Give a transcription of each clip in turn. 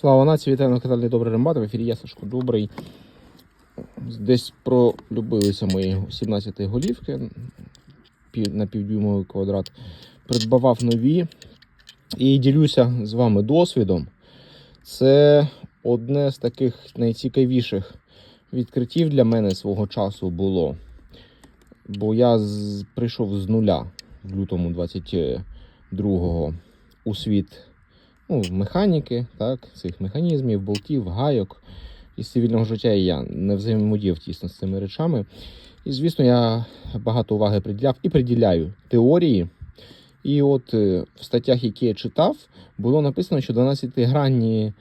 Слава нації, вітаю на каналі Добрий Рембат, в ефірі я Сашко Добрий. Десь пролюбилися мої 17 голівки на півдюймовий квадрат. Придбавав нові і ділюся з вами досвідом. Це одне з таких найцікавіших відкриттів для мене свого часу було. Бо я з, прийшов з нуля в лютому 22-го у світ ну, механіки, так, цих механізмів, болтів, гайок із цивільного життя і я не взаємодіяв тісно з цими речами. І, звісно, я багато уваги приділяв і приділяю теорії. І от е, в статтях, які я читав, було написано, що 12-гранні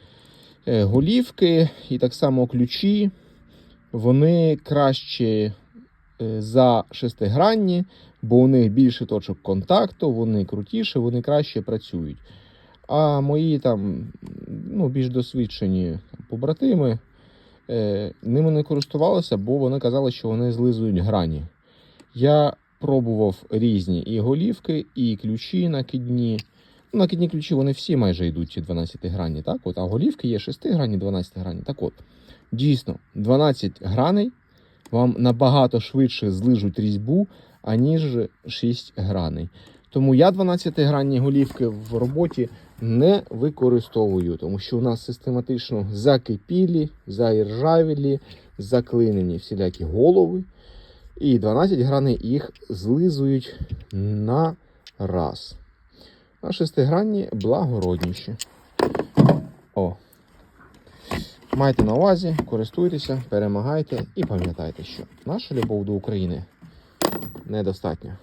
е, голівки і так само ключі, вони краще е, за шестигранні, бо у них більше точок контакту, вони крутіші, вони краще працюють. А мої там ну, більш досвідчені побратими е, ними не користувалися, бо вони казали, що вони злизують грані. Я пробував різні і голівки, і ключі накидні. Ну, накидні ключі вони всі майже йдуть ці 12 грані, так? От, а голівки є 6 грані, 12 грані. Так от, дійсно, 12 граней вам набагато швидше злижуть різьбу, аніж 6 граней. Тому я 12-гранні голівки в роботі не використовую, тому що у нас систематично закипілі, заіржавілі, заклинені всілякі голови. І 12 граней їх злизують на раз. А шестигранні благородніші. О. Майте на увазі, користуйтеся, перемагайте і пам'ятайте, що наша любов до України недостатня.